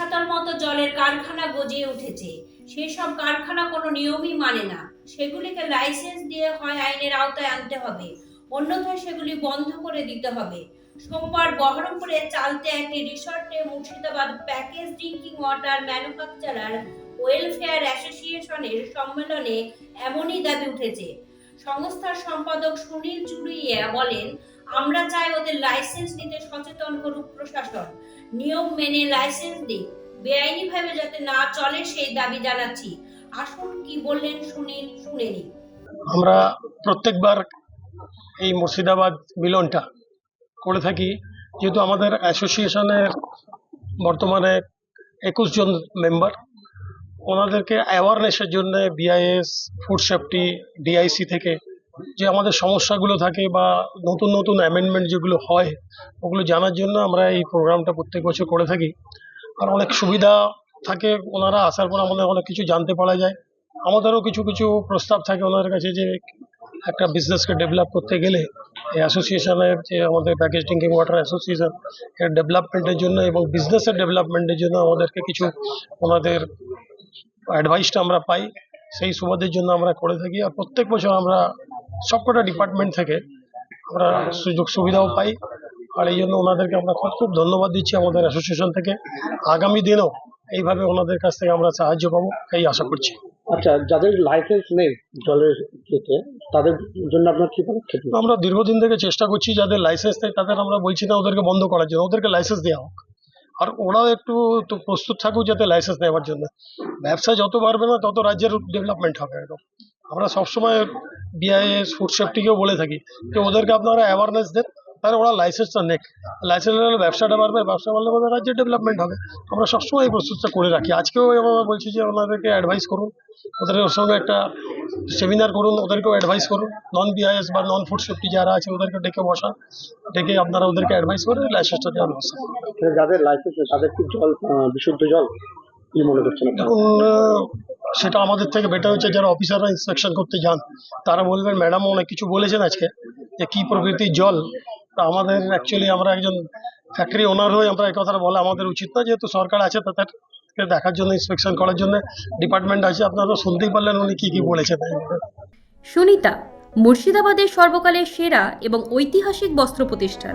ছাতার মতো জলের কারখানা গজিয়ে উঠেছে। সেসব কারখানা কোনো নিয়মই মানে না। সেগুলিকে লাইসেন্স দিয়ে হয় আইনের আওতায় আনতে হবে। অন্যথায় সেগুলি বন্ধ করে দিতে হবে। সোমবার বহরমপুরে চালতে একটি রিসর্টে Murshidabad package drinking water manufacturer welfare অ্যাসোসিয়েশনের সম্মেলনে এমনই দাবি উঠেছে। সংস্থার সম্পাদক সুনীল চুড়িয়া বলেন, আমরা চাই ওদের লাইসেন্স নিতে সচেতন করুক প্রশাসন। নিয়ম মেনে লাইসেন্স দিক বেআইনিভাবে যাতে না চলে সেই দাবি জানাচ্ছি। আসুন কি বললেন সুনীল, শুনে নিই। আমরা প্রত্যেকবার এই মুর্শিদাবাদ মিলনটা করে থাকি। যেহেতু আমাদের অ্যাসোসিয়েশনের বর্তমানে একুশ জন মেম্বার ওনাদেরকে অ্যাওয়ারনেসের জন্য বিআইএস ফুড সেফটি ডিআইসি থেকে যে আমাদের সমস্যাগুলো থাকে বা নতুন নতুন অ্যামেন্ডমেন্ট যেগুলো হয়, ওগুলো জানার জন্য আমরা এই প্রোগ্রামটা প্রত্যেক বছর করে থাকি। আর অনেক সুবিধা থাকে ওনারা আসার পর আমাদের অনেক কিছু জানতে পারা যায়। আমাদেরও কিছু কিছু প্রস্তাব থাকে ওনাদের কাছে যে একটা বিজনেসকে ডেভেলপ করতে গেলে এই অ্যাসোসিয়েশনের যে আমাদের প্যাকেজ ড্রিঙ্কিং ওয়াটার অ্যাসোসিয়েশন এর ডেভেলপমেন্টের জন্য এবং বিজনেসের ডেভেলপমেন্টের জন্য আমাদেরকে কিছু ওনাদের অ্যাডভাইসটা আমরা পাই। সেই সুবাদের জন্য আমরা করে থাকি। আর প্রত্যেক বছর আমরা সবকটা ডিপার্টমেন্ট থেকে আমরা সুযোগ সুবিধাও পাই। আর এই জন্য ওনাদেরকে আমরা খুব খুব ধন্যবাদ দিচ্ছি আমাদের অ্যাসোসিয়েশন থেকে। আগামী দিনেও এইভাবে ওনাদের কাছ থেকে আমরা সাহায্য পাবো এই আশা করছি। আচ্ছা যাদের লাইসেন্স নেই জলের ক্ষেত্রে তাদের জন্য আপনার কি পদক্ষেপ? আমরা দীর্ঘদিন থেকে চেষ্টা করছি যাদের লাইসেন্স নেই তাদের আমরা বলছি না ওদেরকে বন্ধ করার জন্য ওদেরকে লাইসেন্স দেওয়া হোক। আর ওরাও একটু তো প্রস্তুত থাকুক যাতে লাইসেন্স নেওয়ার জন্য। ব্যবসা যত বাড়বে না তত রাজ্যের ডেভেলপমেন্ট হবে এরকম আমরা সবসময় বিআইএস ফুড সেফটিকেও বলে থাকি যে ওদেরকে আপনারা অ্যাওয়ারনেস দেন তাহলে ওরা লাইসেন্সটা নেক। লাইসেন্স হলে ব্যবসাটা বাড়বে ব্যবসা বাড়লে আমাদের রাজ্যের ডেভেলপমেন্ট হবে। আমরা সবসময় এই প্রস্তুতটা করে রাখি। আজকেও আমরা বলছি যে ওনাদেরকে অ্যাডভাইস করুন ওদের ওর সঙ্গে একটা সেমিনার করুন ওদেরকেও অ্যাডভাইস করুন। নন বিআইএস বা নন ফুড সেফটি যারা আছে ওদেরকে ডেকে বসা ডেকে আপনারা ওদেরকে অ্যাডভাইস করে লাইসেন্সটা দেওয়ার ব্যবস্থা যাদের লাইসেন্স তাদের কি জল বিশুদ্ধ জল কি মনে করছেন সেটা আমাদের থেকে বেটার হচ্ছে, যারা অফিসাররা ইন্সপেকশন করতে যান। তারা বলবেন ম্যাডাম অনেক কিছু বলেছেন আজকে, যে কি প্রকৃতির জল? তা আমাদের অ্যাকচুয়ালি আমরা একজন ফ্যাক্টরি ওনার হয়ে আমরা এই কথাটা বলা আমাদের উচিত না, যেহেতু সরকার আছে তাদেরকে দেখার জন্য ইন্সপেকশন করার জন্য। ডিপার্টমেন্ট আছে, আপনারা শুনতেই পারলেন উনি কি কি বলেছেন। সুনিতা, মুর্শিদাবাদের সর্বকালের সেরা এবং ঐতিহাসিক বস্ত্র প্রতিষ্ঠান।